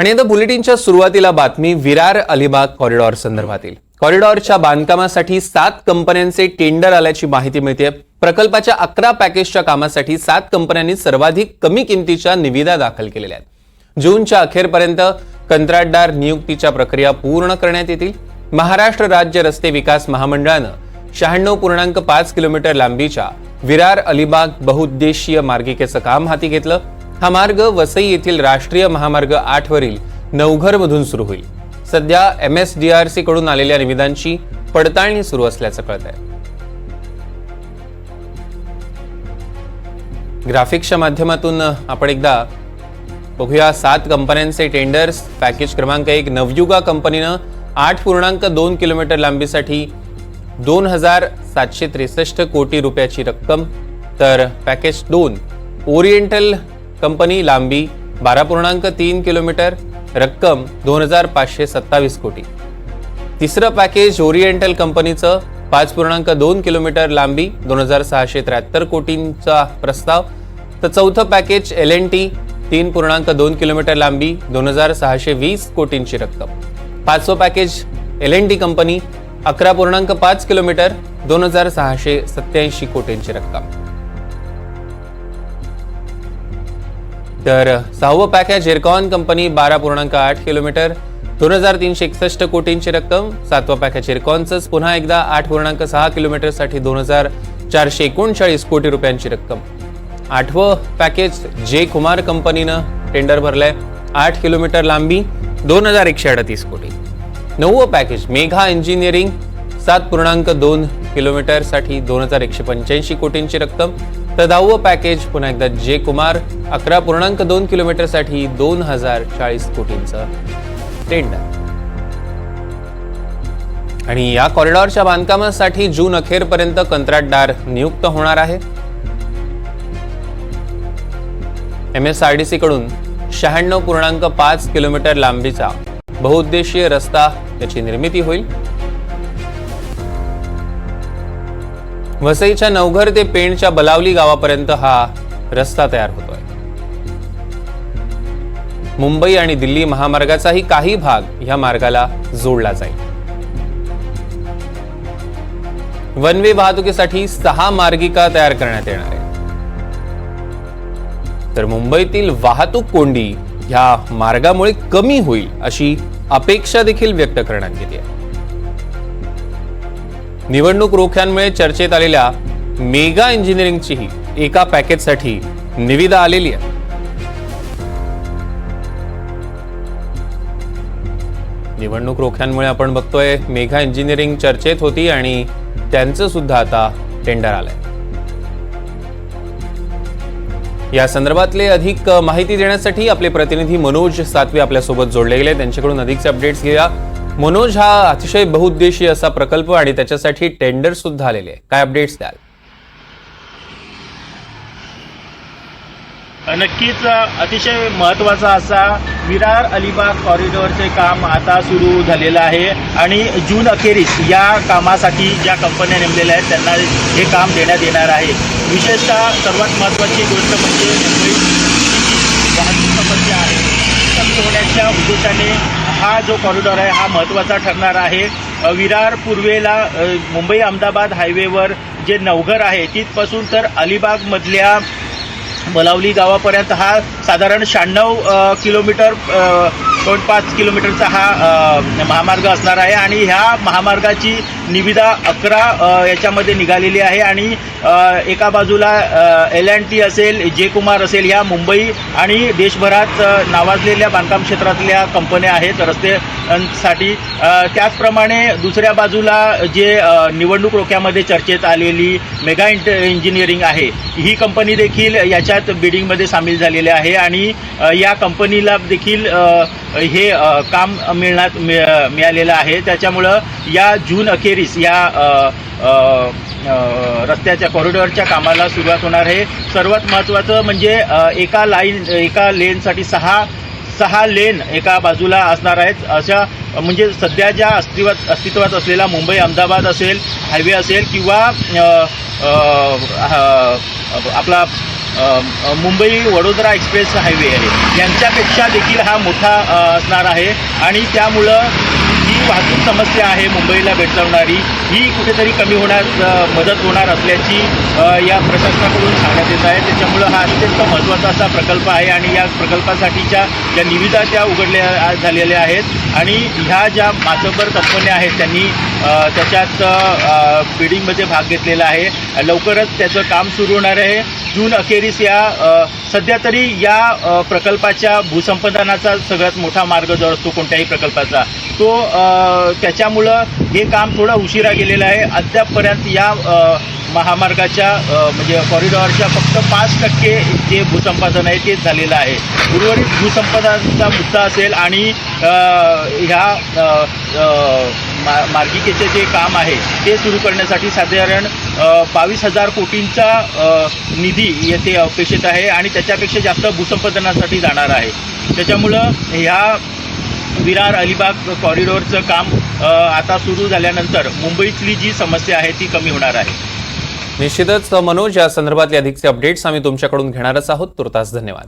आणि आता बुलेटिनच्या सुरुवातीला बातमी विरार अलिबाग कॉरिडॉर संदर्भातील. कॉरिडॉरच्या बांधकामासाठी सात कंपन्यांचे टेंडर आल्याची माहिती मिळते प्रकल्पाच्या अकरा पॅकेजच्या कामासाठी सात कंपन्यांनी सर्वाधिक कमी किमतीच्या निविदा दाखल केलेल्या आहेत. जूनच्या अखेरपर्यंत कंत्राटदार नियुक्तीच्या प्रक्रिया पूर्ण करण्यात येतील. महाराष्ट्र राज्य रस्ते विकास महामंडळानं शहाण्णव पूर्णांक पाच किलोमीटर लांबीच्या विरार अलिबाग बहुउद्देशीय मार्गिकेचं काम हाती घेतलं. हा मार्ग वसई येथील राष्ट्रीय महामार्ग आठवरील नवघरमधून सुरू होईल. सध्या M S D R C कडून आलेल्या निविदांची पडताळणी सुरू असल्याचं कळत आहे ग्राफिक्सच्या माध्यमातून आपण एकदा बघूया सात कंपन्यांचे टेंडर्स. पॅकेज क्रमांक एक नवयुगा कंपनीनं आठ पूर्णांक दोन किलोमीटर लांबीसाठी दोन हजार सातशे त्रेसष्ट कोटी रुपयाची रक्कम. तर पॅकेज दोन ओरिएंटल कंपनी लांबी बारा पूर्णांक तीन किलोमीटर रक्कम दोन हजार पाचशे सत्तावीस कोटी. तिसरं पॅकेज ओरिएंटल कंपनीचं पाच पूर्णांक दोन किलोमीटर लांबी दोन हजार सहाशे त्र्याहत्तर कोटींचा प्रस्ताव. तर चौथं पॅकेज एल एन टी तीन पूर्णांक दोन किलोमीटर लांबी दोन हजार सहाशे वीस कोटींची रक्कम. पाचवं package L N T company अकरा पूर्णांक पाच किलोमीटर दोन हजार सहाशे सत्याऐंशी कोटींची रक्कम. तर सहावं पॅकेज एरकॉन कंपनी बारा पूर्णांक आठ किलोमीटर दोन हजार तीनशे एकसष्ट कोटींची रक्कम. सातवं पॅकेज एरकॉनचंच पुन्हा एकदा आठ पूर्णांक सहा किलोमीटरसाठी दोन हजार चारशे एकोणचाळीस कोटी रुपयांची रक्कम. आठवं पॅकेज जे कुमार कंपनीनं टेंडर भरलंय. आठ किलोमीटर लांबी दोन हजार एकशे अडतीस कोटी. नववं पॅकेज मेघा इंजिनिअरिंग सात पूर्णांक दोन किलोमीटरसाठी दोन हजार एकशे पंच्याऐंशी कोटींची रक्कम. तर दहावं पॅकेज पुन्हा एकदा जे कुमार अकरा पूर्णांक दोन किलोमीटरसाठी दोन हजार चाळीस कोटींचं टेंडर आणि या कॉरिडॉरच्या बांधकामासाठी जून अखेरपर्यंत कंत्राटदार नियुक्त होणार आहे. M S R D C कडून शहाण्णव पूर्णांक पाच किलोमीटर लांबीचा बहुउद्देशीय रस्ता याची निर्मिती होईल. वसईच्या नवघर ते पेणच्या बलावली गावापर्यंत हा रस्ता तयार होतोय. मुंबई आणि दिल्ली महामार्गाचाही काही भाग या मार्गाला जोडला जाईल. वन वे वाहतुकीसाठी सहा मार्गिका तयार करण्यात येणार आहे तर मुंबईतील वाहतूक कोंडी ह्या मार्गामुळे कमी होईल अशी अपेक्षा देखील व्यक्त करण्यात गेली आहे निवडणूक रोख्यांमुळे चर्चेत आलेल्या मेगा इंजिनिअरिंगचीही एका पॅकेजसाठी निविदा आलेली आहे. निवडणूक रोख्यांमुळे आपण बघतोय मेघा इंजिनिअरिंग चर्चेत होती आणि त्यांचं सुद्धा आता टेंडर आलंय. या संदर्भातले अधिक माहिती देण्यासाठी आपले प्रतिनिधी मनोज सातवे आपल्यासोबत जोडले गेले. त्यांच्याकडून अधिकचे अपडेट्स घेऊया. मनोज हा अतिशय बहुउद्देशीय असा प्रकल्प आणि त्याच्यासाठी टेंडर सुद्धा आलेले आहे काय अपडेट्स द्याल? नक्कीच अतिशय महत्त्वाचा असा विरार अलिबाग कॉरिडॉरचे काम आता सुरू झालेलं आहे. आणि जून अखेरीस या कामासाठी ज्या कंपन्या नेमलेल्या आहेत त्यांना हे काम देण्यात येणार आहे. विशेषतः सर्वात महत्त्वाची गोष्ट म्हणजे मुंबई कमी उद्देशाने हा जो कॉरिडॉर आहे हा महत्त्वाचा ठरणार आहे. विरार पूर्वेला मुंबई अहमदाबाद हायवेवर जे नवघर आहे तिथपासून तर अलिबागमधल्या बलावली गावापर्यंत हा साधारण शहाण्णव किलोमीटर दोन पॉईंट पाच किलोमीटरचा हा महामार्ग असणार आहे. आणि ह्या महामार्गाची निविदा अकरा याच्यामध्ये निघालेली आहे आणि एका बाजूला एल अँड टी असेल जे कुमार असेल ह्या मुंबई आणि देशभरात नावाजलेल्या बांधकाम क्षेत्रातल्या कंपन्या आहेत रस्त्यांसाठी त्याचप्रमाणे दुसऱ्या बाजूला जे निवडणूक रोख्यामध्ये चर्चेत आलेली मेगा इंट इंजिनिअरिंग आहे ही कंपनी देखील याच्यात बिडिंगमध्ये सामील झालेली आहे आणि या कंपनीला देखील हे काम मिळण्यात मिळालेलं आहे. त्याच्यामुळं या जून अखेरी तेवीस या रस्त्याच्या कॉरिडॉरच्या कामाला सुरुवात होणार आहे. सर्वात महत्त्वाचं म्हणजे एका लाईन एका लेनसाठी सहा सहा लेन एका बाजूला असणार आहेत. अशा म्हणजे सध्या ज्या अस्तित्वात अस्तित्वात असलेला मुंबई अहमदाबाद असेल हायवे असेल किंवा आपला मुंबई वडोदरा एक्सप्रेस हायवे आहे. यांच्यापेक्षा देखील हा मोठा असणार आहे. आणि त्यामुळं जी वाहतूक समस्या आहे मुंबईला भेडसावणारी ही कुठेतरी कमी होण्यास मदत होणार असल्याची या प्रशासनाकडून सांगण्यात येत आहे. त्याच्यामुळं हा अत्यंत महत्त्वाचा असा प्रकल्प आहे आणि या प्रकल्पासाठीच्या ज्या निविदा त्या उघडल्या झालेल्या आहेत. आणि ह्या ज्या मातबर कंपन्या आहेत त्यांनी त्याच्यात बिडिंगमध्ये भाग घेतलेला आहे. लवकरच त्याचं काम सुरू होणार आहे. जून अखेरीस या सध्या तरी या प्रकल्पाच्या भूसंपादनाचा सगळ्यात मोठा मार्ग जो असतो कोणत्याही प्रकल्पाचा तो त्याच्यामुळं हे काम थोडं उशिरा गेलेलं आहे. अद्यापपर्यंत या महामार्गाच्या म्हणजे कॉरिडॉरच्या फक्त पाच टक्के जे भूसंपादन आहे तेच झालेलं आहे. उर्वरित भूसंपादनाचा मुद्दा असेल आणि ह्या मा मार्गिकेचे जे काम आहे ते सुरू करण्यासाठी साधारण बावीस हजार कोटींचा निधी येथे अपेक्षित आहे आणि त्याच्यापेक्षा जास्त भूसंपादनासाठी जाणार आहे. त्याच्यामुळं ह्या विरार अलिबाग कॉरिडॉरचं काम आता सुरू झाल्यानंतर मुंबईतली जी समस्या आहे ती कमी होणार आहे. निश्चितच मनोज या संदर्भातले अधिकचे अपडेट्स आम्ही तुमच्याकडून घेणारच आहोत. तुर्तास धन्यवाद.